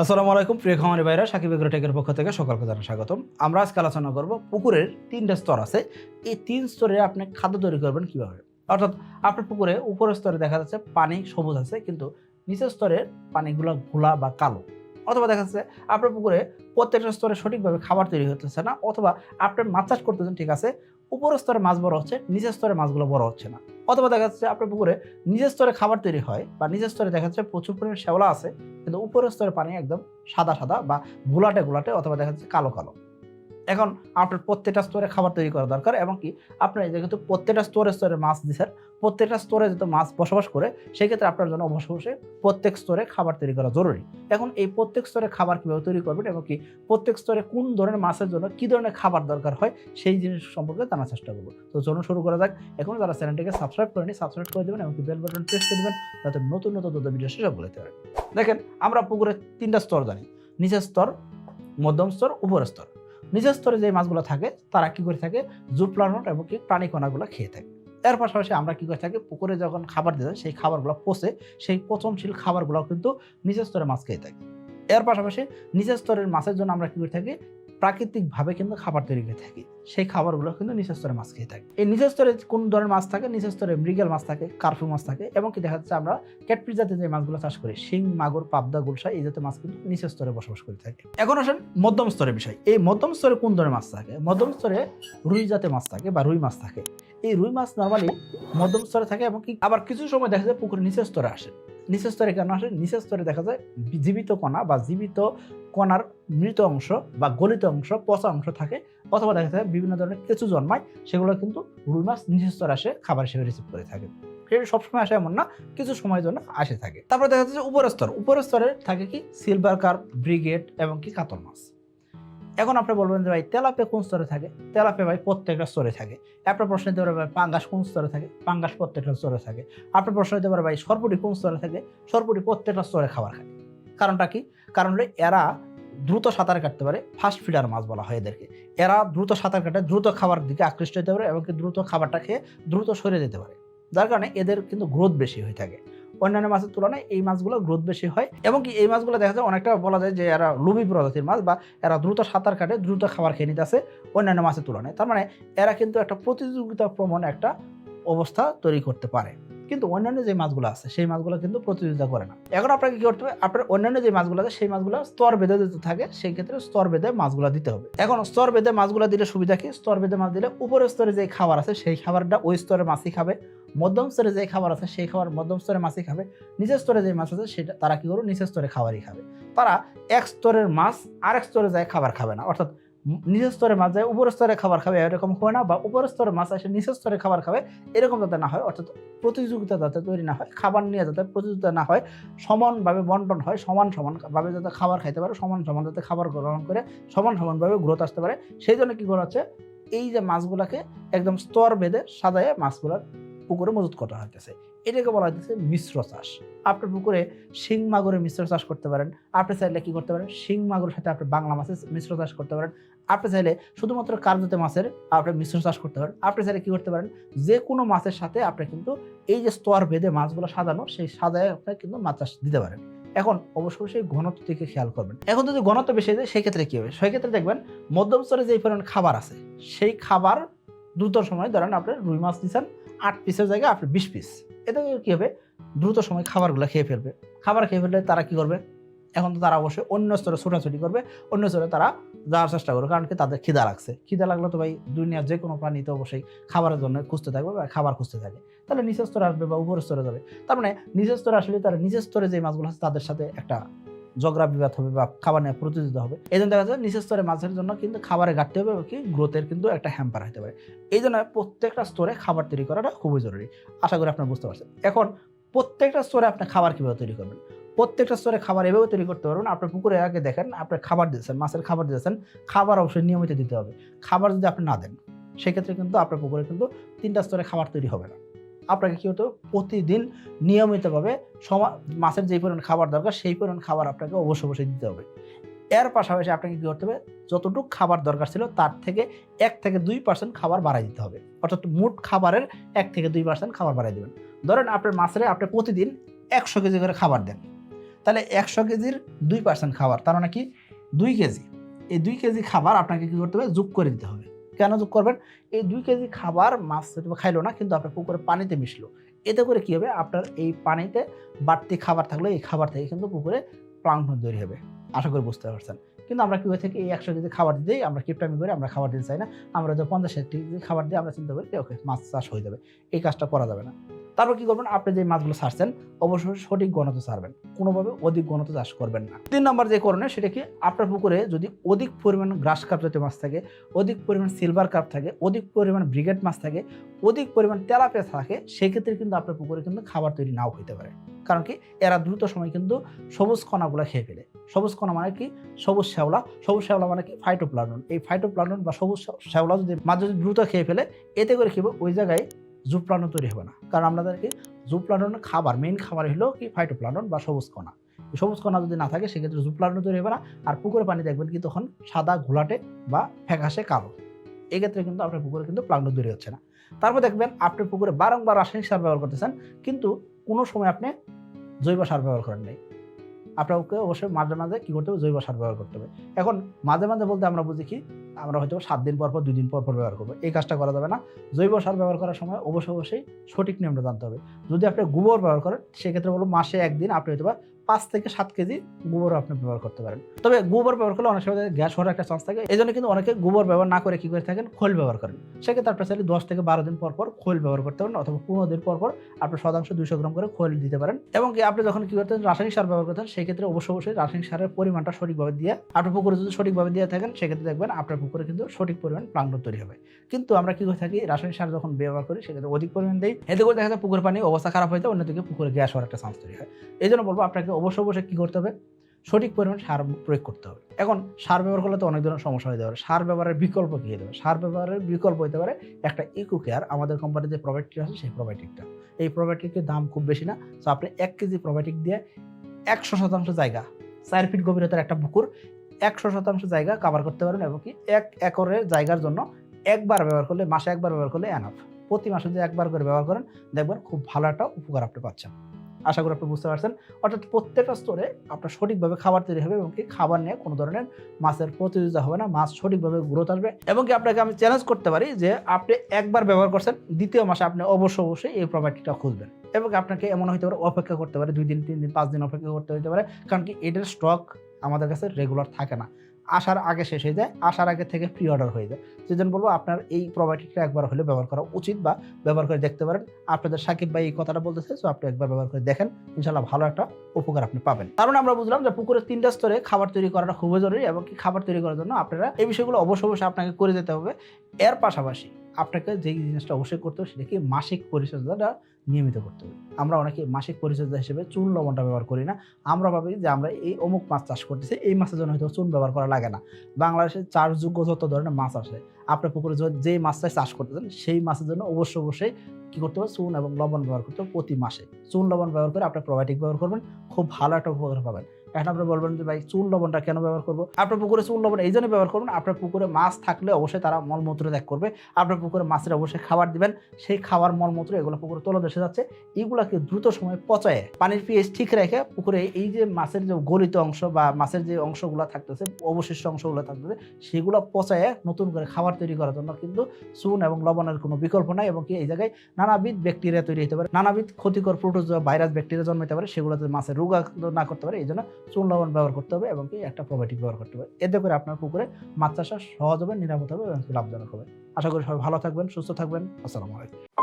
আসসালামু আলাইকুম, প্রিয় খামারি ভাইরা, সাকিব টেকের পক্ষ থেকে সকলকে জানাই স্বাগতম। আমরা আজকে আলোচনা করব পুকুরের তিনটা স্তর আছে। এই তিন স্তরে আপনি খাদ্য তৈরি করবেন কীভাবে? অর্থাৎ আপনার পুকুরে উপরের স্তরে দেখা যাচ্ছে পানি সবুজ আছে, কিন্তু নিচের স্তরের পানিগুলো ঘোলা বা কালো। অথবা দেখা যাচ্ছে আপনার পুকুরে প্রত্যেকটা স্তরে সঠিকভাবে খাবার তৈরি হতেছে না, অথবা আপনার মাছ চাষ করতেছেন ঠিক আছে, উপরের স্তরে মাছ বড় হচ্ছে, নিচের স্তরে মাছগুলো বড় হচ্ছে না। অথবা দেখা যাচ্ছে আপনার পুকুরে নিজের স্তরে খাবার তৈরি হয় বা নিজের স্তরে দেখা যাচ্ছে প্রচুর পরিমাণে শ্যাওলা আছে, কিন্তু উপরের স্তরে পানি একদম সাদা সাদা বা গোলাটে গোলাটে অথবা দেখা যাচ্ছে কালো কালো। এখন আপনার প্রত্যেকটা স্তরে খাবার তৈরি করা দরকার এবং কি আপনার যেহেতু প্রত্যেকটা স্তরে স্তরে মাছ দিচ্ছেন প্রত্যেকটা স্তরে যেহেতু মাছ বসবাস করে, সেক্ষেত্রে আপনার জন্য অবশ্য অবশ্যই প্রত্যেক স্তরে খাবার তৈরি করা জরুরি। এখন এই প্রত্যেক স্তরে খাবার কীভাবে তৈরি করবেন এবং কি প্রত্যেক স্তরে কোন ধরনের মাছের জন্য কী ধরনের খাবার দরকার হয়, সেই জিনিস সম্পর্কে জানার চেষ্টা করব। তো চলুন শুরু করা যাক। এখন যারা চ্যানেলটিকে সাবস্ক্রাইব করেনি সাবস্ক্রাইব করে দেবেন এবং বেল বাটন প্রেস করে দেবেন, যাতে নতুন নতুন তথ্য ভিডিও সেসব বলতে পারেন। দেখেন, আমরা পুকুরে তিনটা স্তর জানি। নিচের স্তর মধ্যম স্তর উপরের স্তর নিচের স্তরে যে মাছগুলো থাকে, তারা কি করে থাকে? জুপ্লানট এবং কি প্রাণীকণাগুলো খেয়ে থাকে। এর পাশাপাশি আমরা কি করে থাকি? পুকুরে যখন খাবার দিতে সেই খাবারগুলো পচে, সেই পচনশীল খাবারগুলো কিন্তু নিচের স্তরে মাছ খেয়ে থাকে। এর পাশাপাশি নিচের স্তরের মাছের জন্য আমরা কি করে থাকি? প্রাকৃতিকভাবে কিন্তু খাবার তৈরি করে থাকি। সেই খাবারগুলো কিন্তু নিচের স্তরে মাছ খেয়ে থাকে। এই নিচের স্তরে কোন ধরনের মাছ থাকে? নিচের স্তরে মৃগেল মাছ থাকে, কার্ফু মাছ থাকে এবং কি দেখা যাচ্ছে আমরা ক্যাটফিস জাতীয় যে মাছগুলো চাষ করি, শিং, মাগুর, পাবদা গুলশা এই জাতীয় মাছ কিন্তু নিচের স্তরে বসবাস করে থাকে। এখন আসেন মধ্যম স্তরের বিষয়। এই মধ্যম স্তরে কোন ধরনের মাছ থাকে? মধ্যম স্তরে রুই জাতীয় মাছ থাকে বা রুই মাছ থাকে। এই রুই মাছ নর্মালি মধ্যম স্তরে থাকে এবং কি আবার কিছু সময় দেখা যায় পুকুরের নিচের স্তরে আসে। নিচের স্তরে কেন আসে? নিচের স্তরে দেখা যায় জীবিত কণা বা জীবিত কণার মৃত অংশ বা গলিত অংশ, পচা অংশ থাকে অথবা দেখা যায় বিভিন্ন ধরনের কেঁচু জন্মায়, সেগুলো কিন্তু রুই মাছ নিচের আসে, খাবার হিসেবে রিসিভ করে থাকে। সেটা সবসময় আসে এমন না, কিছু সময়ের জন্য আসে থাকে। তারপরে দেখা যাচ্ছে উপরের স্তর। উপরের স্তরে থাকে কি? সিলভার কার্প ব্রিগেড এবং কি? কাতল মাছ। এখন আপনি বলবেন যে ভাই, তেলাপে কোন স্তরে থাকে? তেলাপে ভাই প্রত্যেকটা স্তরে থাকে। আপনার প্রশ্ন দিতে পারে ভাই, পাঙ্গাস কোন স্তরে থাকে? পাঙ্গাস প্রত্যেকটা স্তরে থাকে। আপনার প্রশ্ন দিতে পারে ভাই, সরপুটি কোন স্তরে থাকে? সরপুটি প্রত্যেকটা স্তরে খাবার খায়। কারণটা কি? কারণ এরা দ্রুত সাঁতার কাটতে পারে ফাস্ট ফিডার মাছ বলা হয় এদেরকে। এরা দ্রুত সাঁতার কাটে, দ্রুত খাবার দিকে আকৃষ্ট হতে পারে এবং দ্রুত খাবারটা খেয়ে দ্রুত সরে যেতে পারে। যার কারণে এদের কিন্তু গ্রোথ বেশি হয়ে থাকে। অন্যান্য মাছের তুলনায় এই মাছগুলো গ্রোথ বেশি হয়। এবং কি এই মাছগুলো দেখা যায় অনেকটা বলা যায় যে এরা লুবি প্রজাতির মাছ বা এরা দ্রুত সাঁতার কাটে, দ্রুত খাবার খেয়ে নিতে আসে অন্যান্য মাছের তুলনায়। তার মানে এরা কিন্তু একটা প্রতিযোগিতা প্রমাণ একটা অবস্থা তৈরি করতে পারে। কিন্তু অন্যান্য যে মাছগুলো আছে, সেই মাছগুলো কিন্তু প্রতিযোগিতা করে না। এখন আপনাকে কি করতে হবে? আপনার অন্যান্য যে মাছগুলো আছে, সেই মাছগুলো স্তর বেঁধে দিতে থাকে সেই ক্ষেত্রে স্তর বেঁধে মাছগুলো দিতে হবে। এখন স্তর বেঁধে মাছগুলো দিলে সুবিধা কি? স্তর বেঁধে মাছ দিলে উপরের স্তরে যে খাবার আছে, সেই খাবারটা ওই স্তরে মাছই খাবে। মধ্যম স্তরে যে খাবার আছে, সেই খাবার মধ্যম স্তরে মাছই খাবে। নিচের স্তরে যে মাছ আছে, সেটা তারা কি করবে? নিচের স্তরে খাবারই খাবে। তারা এক স্তরের মাছ আরেক স্তরে যায় খাবার খাবে না। অর্থাৎ নিচের স্তরে মাছ যায়, উপরের স্তরে খাবার খাবে, এরকম হয় না, বা উপরের স্তরে মাছ আসে, নিচের স্তরে খাবার খাবে, এরকম যাতে না হয়, অর্থাৎ প্রতিযোগিতা যাতে তৈরি না হয়, খাবার নিয়ে যাতে প্রতিযোগিতা না হয়, সমানভাবে বন্টন হয়, সমান সমানভাবে যাতে খাবার খাইতে পারে, সমান সমান যাতে খাবার গ্রহণ করে, সমান সমানভাবে গ্রোথ আসতে পারে। সেই জন্য কী করা হচ্ছে, এই যে মাছগুলোকে একদম স্তর বেঁধে সাজায় মাছগুলোর পুকুরে মজুত করা হইতেছে। এটাকে বলা হইতেছে মিশ্র চাষ। আপনার পুকুরে শিং মাগুরের মিশ্র চাষ করতে পারেন। আপনি চাইলে কি করতে পারেন? শিং মাগুরের সাথে আপনি বাংলা মাছের মিশ্র চাষ করতে পারেন। আপনি চাইলে শুধুমাত্র কার্যতে মাছের আপনি মিশ্র চাষ করতে পারেন। আপনি চাইলে কি করতে পারেন? যে কোনো মাছের সাথে আপনি কিন্তু এই যে স্তর ভেদে মাছগুলো সাজানো, সেই সাজায় আপনি কিন্তু মাছ চাষ দিতে পারেন। এখন অবশ্যই সেই ঘনত্ব থেকে খেয়াল করবেন। এখন যদি ঘনত্ব বেশি যায়, সেই ক্ষেত্রে কি হবে? সেই ক্ষেত্রে দেখবেন মধ্যম স্তরে যে পরিমাণ খাবার আছে, সেই খাবার দ্রুত সময় ধরেন আপনি রুই মাছ দিচ্ছেন, আট পিসের জায়গায় আপনি বিশ পিস এতে কি হবে? দ্রুত সময় খাবারগুলো খেয়ে ফেলবে। খাবার খেয়ে ফেললে তারা কি করবে? এখন তো তারা অবশ্যই অন্য স্তরে ছোটাছুটি করবে, অন্য স্তরে তারা যাওয়ার চেষ্টা করবে, কারণ কি তাদের খিদা লাগছে। খিদা লাগলে তো ভাই দুনিয়ার যে কোনো প্রাণী তো অবশ্যই খাবারের জন্য খুঁজতে থাকবে বা খাবার খুঁজতে থাকে। তাহলে নিচের স্তরে আসবে বা উপরের স্তরে যাবে। তার মানে নিচের স্তরে আসলে তারা নিজের স্তরে যে মাছগুলো আছে তাদের সাথে একটা ঝগড়া বিবাদ হবে বা খাবার নিয়ে প্রতিযোগিতা হবে, এই জন্য দেখা যায় নিচের স্তরে মাছের জন্য কিন্তু খাবারে ঘাটতি হবে কি গ্রোথের কিন্তু একটা হ্যাম্পার হতে পারে। এই জন্য প্রত্যেকটা স্তরে খাবার তৈরি করাটা খুবই জরুরি। আশা করি আপনারা বুঝতে পারছেন। এখন প্রত্যেকটা স্তরে আপনি খাবার কীভাবে তৈরি করবেন? প্রত্যেকটা স্তরে খাবার এভাবে তৈরি করতে পারবেন, আপনার পুকুরে আগে দেখেন, আপনার খাবার দিয়েছেন, মাছের খাবার দিয়েছেন, খাবার অবশ্যই নিয়মিত দিতে হবে। খাবার যদি আপনি না দেন, সেক্ষেত্রে কিন্তু আপনার পুকুরে কিন্তু তিনটা স্তরে খাবার তৈরি হবে না। আপনাকে কী হতো প্রতিদিন নিয়মিতভাবে সমা, মাছের যেই পরিমাণ খাবার দরকার, সেই পরিমাণ খাবার আপনাকে অবশ্যই অবশ্যই দিতে হবে। এর পাশাপাশি আপনাকে কী করতে হবে? যতটুকু খাবার দরকার ছিল, তার থেকে এক থেকে দুই পার্সেন্ট খাবার বাড়াই দিতে হবে। অর্থাৎ মোট খাবারের এক থেকে দুই পার্সেন্ট খাবার বাড়াই দেবেন। ধরেন আপনার মাছের, আপনি প্রতিদিন একশো কেজি করে খাবার দেন। তাহলে একশো কেজির দুই পার্সেন্ট খাবার, তার মানে কি? দুই কেজি। এই দুই কেজি খাবার আপনাকে কী করতে হবে? যোগ করে দিতে হবে। কেন যোগ করবেন? এই দুই কেজি খাবার মাছ খাইলো না, কিন্তু আপনার পুকুরে পানিতে মিশলো। এতে করে কী হবে? আপনার এই পানিতে বাড়তি খাবার থাকলে এই খাবার থেকে কিন্তু পুকুরে প্লাংটন তৈরি হবে। আশা করি বুঝতে পারছেন। কিন্তু আমরা কি হয়ে থাকি, এই একশো কেজি খাবার দিতেই আমরা কিপটামি করে আমরা খাবার দিতে চাই না, আমরা তো পঞ্চাশ ষাট খাবার দিয়ে আমরা চিন্তা করি ওকে মাছ চাষ হয়ে যাবে, এই কাজটা করা যাবে না। তারপর কি করবেন? আপনি যে মাছগুলো ছাড়ছেন, অবশ্যই সঠিক গণতে ছাড়বেন, কোনোভাবে অধিক গণতে চাষ করবেন না। তিন নম্বর যে করণে সেটা কি? আপনার পুকুরে যদি অধিক পরিমাণ গ্রাস কাপ জাতীয় মাছ থাকে, অধিক পরিমাণ সিলভার কাপ থাকে, অধিক পরিমাণ ব্রিগেড মাছ থাকে, অধিক পরিমাণ তেলাপিয়া থাকে, সেক্ষেত্রে কিন্তু আপনার পুকুরে কিন্তু খাবার তৈরি নাও হইতে পারে। কারণ কি? এরা দ্রুত সময় কিন্তু সবুজ কণাগুলো খেয়ে ফেলে। সবুজ কণা মানে কি? সবুজ শ্যাওলা। সবুজ শ্যাওলা মানে কি? ফাইটোপ্লানন এই ফাইটোপ্লানন বা সবুজ শ্যাওলা যদি মাছ যদি দ্রুত খেয়ে ফেলে, এতে করে হবে? ওই জায়গায় জুপ্লানন তৈরি হবে না। কারণ আমাদেরকে জুপ্লানন খাবার মেইন খাবার হলো কি? ফাইটোপ্লানন বা সবুজ কণা। সবুজ কণা যদি না থাকে, সেক্ষেত্রে জুপ্লানন তৈরি হবে না। আর পুকুরে পানি দেখবেন কি? তখন সাদা, ঘোলাটে বা ফ্যাকাশে কালো। এক্ষেত্রে কিন্তু আপনার পুকুরে কিন্তু প্লান্টন তৈরি হচ্ছে না। তারপর দেখবেন, আপনি পুকুরে বারংবার রাসায়নিক সার ব্যবহার করতেছেন, কিন্তু কোনো সময় আপনি জৈব সার ব্যবহার করেন নাই। আপনাকে অবশ্যই মাঝে মাঝে কী করতে হবে? জৈব সার ব্যবহার করতে হবে। এখন মাঝে মাঝে বলতে আমরা বুঝি কি? আমরা হয়তো সাত দিন পর পর, দুই দিন পর পর ব্যবহার করব। এই কাজটা করা যাবে না। জৈব সার ব্যবহার করার সময় অবশ্যই অবশ্যই সঠিক নিয়মটা জানতে হবে। যদি আপনি গোবর ব্যবহার করেন, সেক্ষেত্রে বলব মাসে একদিন আপনি হয়তো বা পাঁচ থেকে সাত কেজি গোবর আপনি ব্যবহার করতে পারেন। তবে গোবর ব্যবহার করলে অনেক সময় গ্যাস হওয়ার একটা চান্স থাকে। এই জন্য কিন্তু অনেকে গোবর ব্যবহার না করে কি করে থাকেন? খোল ব্যবহার করেন। সেক্ষেত্রে আপনার চাইলে দশ থেকে বারো দিন পর পর খোল ব্যবহার করতে পারেন অথবা পনেরো দিন পর পর আপনি শতাংশ দুইশো গ্রাম করে খোল দিতে পারেন। এবং আপনি যখন কি করতেন? রাসায়নিক সার ব্যবহার করতেন। সেক্ষেত্রে অবশ্যই অবশ্যই রাসায়নিক সারের পরিমাণটা সঠিকভাবে দিয়ে আপনার পুকুরে যদি সঠিকভাবে দিয়ে থাকেন, সেক্ষেত্রে দেখবেন আপনার পুকুরে কিন্তু সঠিক পরিমাণ প্লাঙ্কটন তৈরি হবে। কিন্তু আমরা কি করে থাকি? রাসায়নিক সার যখন ব্যবহার করি, সেক্ষেত্রে অধিক পরিমাণ দেই। এতে করে দেখা যায় পুকুর পানি অবস্থা খারাপ হয়ে যায়, অন্যদিকে পুকুরে গ্যাস হওয়ার একটা চান্স তৈরি হয়। এই জন্য বলব আপনাকে অবশ্যই অবশ্যই কী করতে হবে? সঠিক পরিমাণ সার প্রয়োগ করতে হবে। এখন সার ব্যবহার করলে তো অনেক ধরনের সমস্যা হতে পারে। সার ব্যবহারের বিকল্প কী হতে পারে? সার ব্যবহারের বিকল্প হতে পারে একটা ইকো কেয়ার আমাদের কোম্পানির যে প্রোবায়োটিক আছে সেই প্রোবায়োটিকটা এই প্রোবায়োটিকের দাম খুব বেশি না। তো আপনি এক কেজি প্রোবায়োটিক দিয়ে একশো শতাংশ জায়গা, চার ফিট গভীরতার একটা পুকুর, একশো শতাংশ জায়গা কভার করতে পারেন এবং কি এক একরের জায়গার জন্য একবার ব্যবহার করলে, মাসে একবার ব্যবহার করলে এনাফ প্রতি মাসে যদি একবার করে ব্যবহার করেন, দেখবেন খুব ভালো একটা উপকার আপনি পাচ্ছেন। আশা করি আপনি বুঝতে পারছেন। অর্থাৎ প্রত্যেকটা স্তরে আপনার সঠিকভাবে খাবার তৈরি হবে এবং কি খাবার নিয়ে কোনো ধরনের মাছের প্রতিযোগিতা হবে না, মাছ সঠিকভাবে গ্রোথ আসবে এবং কি আপনাকে আমি চ্যালেঞ্জ করতে পারি যে আপনি একবার ব্যবহার করছেন, দ্বিতীয় মাসে আপনি অবশ্য অবশ্যই এই প্রপার্টিটা খুঁজবেন এবং আপনাকে এমন হতে পারে অপেক্ষা করতে পারে, দুই দিন, তিন দিন, পাঁচ দিন অপেক্ষা করতে হতে পারে। কারণ কি এটার স্টক আমাদের কাছে রেগুলার থাকে না। আসার আগে শেষ হয়ে যায়, আসার আগে থেকে প্রি অর্ডার হয়ে যায়। সেজন্য বলব আপনার এই প্রোবায়োটিকটা একবার হলে ব্যবহার করা উচিত বা ব্যবহার করে দেখতে পারেন। আপনাদের সাকিব ভাই এই কথাটা বলতেছে সো আপনি একবার ব্যবহার করে দেখেন। ইনশাল্লাহ ভালো একটা উপকার আপনি পাবেন। কারণ আমরা বুঝলাম যে পুকুরের তিনটা স্তরে খাবার তৈরি করাটা খুবই জরুরি এবং কি খাবার তৈরি করার জন্য আপনারা এই বিষয়গুলো অবশ্য অবশ্যই আপনাকে করে যেতে হবে। এর পাশাপাশি আপনাকে যেই জিনিসটা অবশ্যই করতে হবে সেটাকে মাসিক পরিচর্যাটা নিয়মিত করতে হবে। আমরা অনেকে মাসিক পরিচর্যা হিসেবে চুন লবণটা ব্যবহার করি না। আমরা ভাবি যে আমরা এই অমুক মাছ চাষ করতেছি, এই মাছের জন্য হয়তো চুন ব্যবহার করা লাগে না। বাংলাদেশে চাষযোগ্য যত ধরনের মাছ আসে আপনার পুকুরে যে- মাছটা চাষ করতেছেন, সেই মাছের জন্য অবশ্যই অবশ্যই কি করতে হবে? চুন এবং লবণ ব্যবহার করতে হবে প্রতি মাসে। চুন, লবণ ব্যবহার করে আপনার প্রোবায়োটিক ব্যবহার করবেন, খুব ভালো একটা উপকার পাবেন। এখন আপনি বলবেন যে ভাই চুন লবণটা কেন ব্যবহার করব? আপনার পুকুরে চুন লবণ এই জন্য ব্যবহার করবেন আপনার পুকুরে মাছ থাকলে অবশ্যই তারা মলমূত্র ত্যাগ করবে। আপনার পুকুরে মাছের অবশ্যই খাবার দিবেন। সেই খাবার মলমূত্র এগুলো পুকুরে তলে দেশে যাচ্ছে। এগুলাকে দ্রুত সময় পচায় পানির পিএইচ ঠিক রেখে পুকুরে এই যে মাছের যে গলিত অংশ বা মাছের যে অংশগুলো থাকতেছে, অবশিষ্ট অংশগুলো থাকতেছে, সেগুলো পচায় নতুন করে খাবার তৈরি করার জন্য কিন্তু চুন এবং লবণের কোনো বিকল্প নাই এবং কি এই জায়গায় নানাবিধ ব্যাকটেরিয়া তৈরি হতে পারে, নানাবিধ ক্ষতিকর প্রোটোজোয়া ভাইরাস ব্যাকটেরিয়া জন্মাতে পারে, সেগুলোতে মাছের রোগ না করতে পারে। এই জন্য চুন লবণ ব্যবহার করতে হবে এবং কি একটা প্রোবায়োটিক ব্যবহার করতে হবে। এতে করে আপনার পুকুরে মাছ চাষা সহজ হবে, নিরাপদ হবে এবং লাভজনক হবে। আশা করি সবাই ভালো থাকবেন, সুস্থ থাকবেন। আসসালামু আলাইকুম।